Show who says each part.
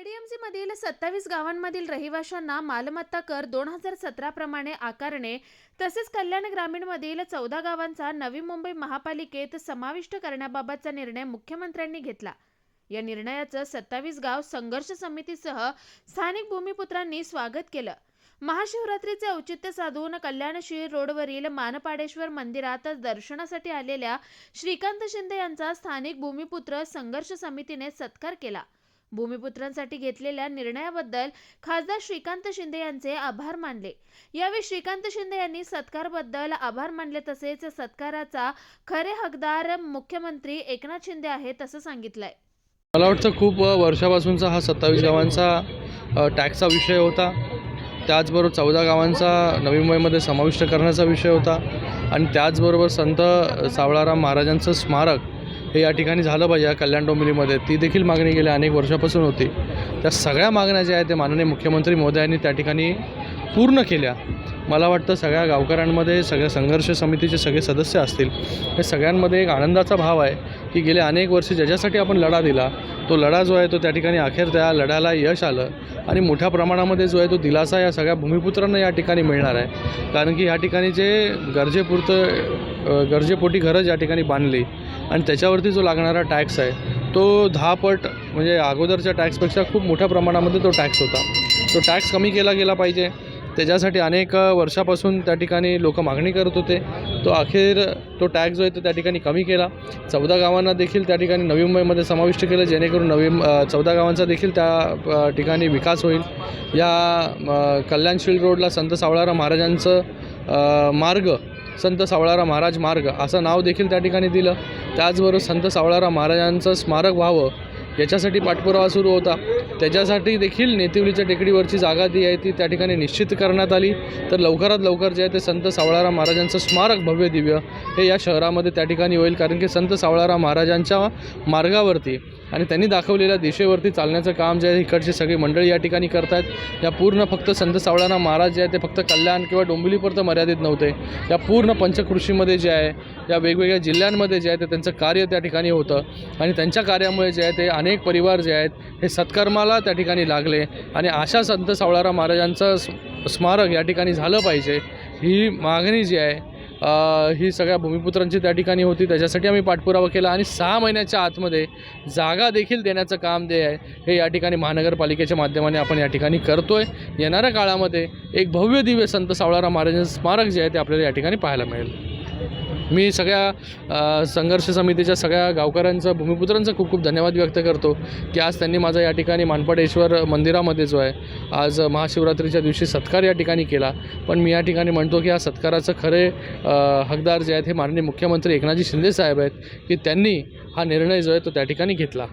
Speaker 1: KDMC मधील सत्तावीस गावांमधील रहिवाशांना मालमत्ता कर दोन हजार सतरा प्रमाणे आकारणे तसेच कल्याण ग्रामीणमधील चौदा गावांचा नवी मुंबई महापालिकेत समाविष्ट करण्याबाबतचा निर्णय मुख्यमंत्र्यांनी घेतला. या निर्णयाचं सत्तावीस गाव संघर्ष समितीसह स्थानिक भूमिपुत्रांनी स्वागत केलं. महाशिवरात्रीचे औचित्य साधून कल्याणशीर रोडवरील मानपाडेश्वर मंदिरात दर्शनासाठी आलेल्या श्रीकांत शिंदे यांचा स्थानिक भूमिपुत्र संघर्ष समितीने सत्कार केला. भूमिपुत्रांसाठी घेतलेल्या निर्णयाबद्दल खासदार श्रीकांत शिंदे यांचे आभार मानले. यावेळी श्रीकांत शिंदे यांनी सत्कारबद्दल आभार मानले तसेच सत्काराचा खरे हकदार मुख्यमंत्री एकनाथ शिंदे आहेत असं सांगितलंय.
Speaker 2: मला वाटतं खूप वर्षापासूनचा हा सत्तावीस गावांचा टॅक्सचा विषय होता. त्याचबरोबर चौदा गावांचा नवी मुंबईमध्ये समाविष्ट करण्याचा विषय होता. आणि त्याचबरोबर संत सावळाराम महाराजांचं स्मारक हे या ठिकाणी झालं पाहिजे या कल्याण डोंबिवलीमध्ये. ती देखील मागणी गेल्या अनेक वर्षापासून होती. त्या सगळ्या मागण्या ज्या आहेत ते माननीय मुख्यमंत्री मोदयांनी त्या ठिकाणी पूर्ण केल्या. मला वाटतं सगळ्या गावकऱ्यांमध्ये सगळ्या संघर्ष समितीचे सगळे सदस्य असतील. हे सगळ्यांमध्ये एक आनंदाचा भाव आहे की गेले अनेक वर्ष ज्याच्यासाठी आपण लढा दिला तो लढा जो आहे तो त्या ठिकाणी अखेर त्या लढ्याला यश आलं. आणि मोठ्या प्रमाणामध्ये जो आहे तो दिलासा या सगळ्या भूमिपुत्रांना या ठिकाणी मिळणार आहे. कारण की या ठिकाणी जे गरजेपुरतं गरजेपोटी घरं या ठिकाणी बांधली आणि त्याच्यावरती जो लागणारा टॅक्स आहे तो दहा पट म्हणजे अगोदरच्या टॅक्सपेक्षा खूप मोठ्या प्रमाणामध्ये तो टॅक्स होता. तो टॅक्स कमी केला गेला पाहिजे. त्याच्यासाठी अनेक वर्षापासून त्या ठिकाणी लोक मागणी करत होते. तो अखेर तो टॅक्स जो आहे तो त्या ठिकाणी कमी केला. चौदा गावांना देखील त्या ठिकाणी नवी मुंबईमध्ये समाविष्ट केलं जेणेकरून नवी चौदा गावांचा देखील त्या ठिकाणी विकास होईल. या कल्याणशील रोडला संत सावळाराम महाराजांचं मार्ग संत सावळाराम महाराज मार्ग. असं नाव देखील त्या ठिकाणी दिलं. त्याचबरोबर संत सावळाराम महाराजांचं स्मारक व्हावं. याच्यासाठी पाठपुरावा सुरू होता. त्याच्यासाठी देखील नेतिवलीच्या टेकडीवरची जागा जी आहे ती त्या ठिकाणी निश्चित करण्यात आली. तर लवकरात लवकर जे आहे ते संत सावळाराम महाराजांचं स्मारक भव्य दिव्य हे या शहरामध्ये त्या ठिकाणी होईल. कारण की संत सावळाराम महाराजांच्या मार्गावरती आणि त्यांनी दाखवलेल्या दिशेवरती चालण्याचं काम जे आहे इकडची सगळी मंडळी या ठिकाणी करतायत. या पूर्ण फक्त संत सावळाराम महाराज जे आहे ते फक्त कल्याण किंवा डोंबिवलीपुरतं मर्यादित नव्हते. या पूर्ण पंचकृषीमध्ये जे आहे या वेगवेगळ्या जिल्ह्यांमध्ये जे आहे ते त्यांचं कार्य त्या ठिकाणी होतं. आणि त्यांच्या कार्यामुळे जे आहे ते अनेक अनेक परिवार जे आहेत हे सत्कर्माला त्या ठिकाणी लागले. आणि अशा संत सावळाराम महाराजांचं स्मारक या ठिकाणी झालं पाहिजे. ही मागणी जी आहे ही सगळ्या भूमिपुत्रांची त्या ठिकाणी होती. त्याच्यासाठी आम्ही पाठपुरावा केला आणि सहा महिन्याच्या आतमध्ये जागा देखील देण्याचं काम जे आहे हे या ठिकाणी महानगरपालिकेच्या माध्यमाने आपण या ठिकाणी करतो आहे येणाऱ्या काळामध्ये एक भव्य दिव्य संत सावळाराम महाराजांचं स्मारक जे आहे ते आपल्याला या ठिकाणी पाहायला मिळेल. मी सगळ्या संघर्ष समितीच्या सगळ्या गावकऱ्यांचा भूमिपुत्रांचं खूप खूप धन्यवाद व्यक्त करतो की आज त्यांनी माझा या ठिकाणी मानपाडेश्वर मंदिरामध्ये जो आहे आज महाशिवरात्रीच्या दिवशी सत्कार या ठिकाणी केला. पण मी या ठिकाणी म्हणतो की या सत्काराचं खरे हकदार जे आहेत हे माननीय मुख्यमंत्री एकनाथजी शिंदे साहेब आहेत की त्यांनी हा निर्णय जो आहे तो त्या ठिकाणी घेतला.